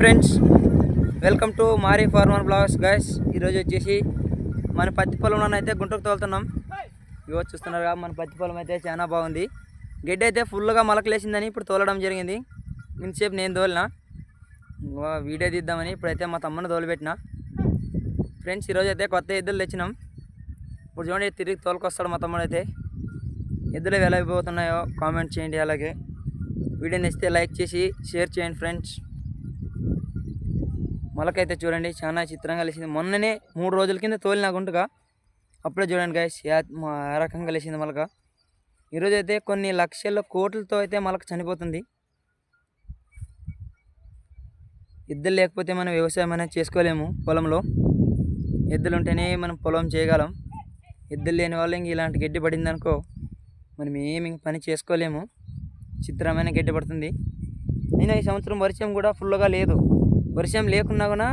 Friends welcome to Mari farmer blogs. Guys ఈరోజు వచ్చేసి మన పత్తి పొలంలో అయితే గుంటకు తోలుతున్నాం. ఇవో చూస్తున్నారు మన పత్తి పొలం అయితే చాలా బాగుంది. గడ్డి అయితే ఫుల్గా మొలకలేసిందని ఇప్పుడు తోలడం జరిగింది. ఇంతసేపు నేను తోలిన. వీడియో తీద్దామని ఇప్పుడైతే మా తమ్ముని తోలిపెట్టిన. ఫ్రెండ్స్ ఈరోజు అయితే కొత్త ఎద్దులు తెచ్చినాం. ఇప్పుడు చూడండి తిరిగి తోలుకొస్తాడు మా తమ్ముడు అయితే. ఎద్దులు ఎలా అయిపోతున్నాయో కామెంట్ చేయండి అలాగే. వీడియో నచ్చితే లైక్ చేసి షేర్ చేయండి ఫ్రెండ్స్. మొలకైతే చూడండి చాలా చిత్రంగా లేచింది మొన్ననే మూడు రోజుల కింద తోలిన గుంటుగా అప్పుడే చూడండి గాయస్ ఆ రకంగా లేచింది మొలక. ఈరోజు అయితే కొన్ని లక్షల కోట్లతో అయితే మొలక చనిపోతుంది. ఎద్దులు లేకపోతే మనం వ్యవసాయం అనేది చేసుకోలేము పొలంలో. ఎద్దులు ఉంటేనే మనం పొలం చేయగలం. ఎద్దులు లేని వాళ్ళు ఇంక ఇలాంటి గడ్డి పడిందనుకో మనం ఏమి పని చేసుకోలేము. చిత్రమైన గడ్డి పడుతుంది. అయినా ఈ సంవత్సరం వర్షం కూడా ఫుల్గా లేదు. వర్షం లేకున్నా కూడా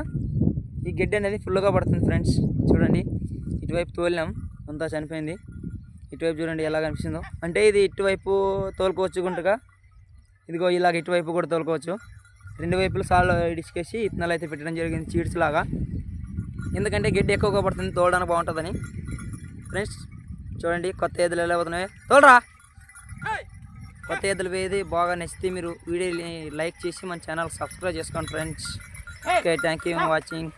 ఈ గడ్డి అనేది ఫుల్గా పడుతుంది ఫ్రెండ్స్. చూడండి. ఇటువైపు తోలినాం. అంతా చనిపోయింది. ఇటువైపు చూడండి ఎలా కనిపిస్తుందో. అంటే ఇది ఇటువైపు తోలుకోవచ్చు గుంటగా ఇదిగో ఇలాగ ఇటువైపు కూడా తోలుకోవచ్చు. రెండు వైపులు సాల్ ఇడిచికేసి ఇత్తనాలు అయితే పెట్టడం జరిగింది చీడ్స్ లాగా. ఎందుకంటే గడ్డి ఎక్కువగా పడుతుంది తోలడానికి బాగుంటుందని. ఫ్రెండ్స్ చూడండి కొత్త ఎద్దులు ఎలా అవుతున్నాయి తోలరా! కొత్త ఎద్దులు వేది బాగా నచ్చితే మీరు వీడియోని లైక్ చేసి మన ఛానల్ సబ్స్క్రైబ్ చేసుకోండి friends. Okay thank you watching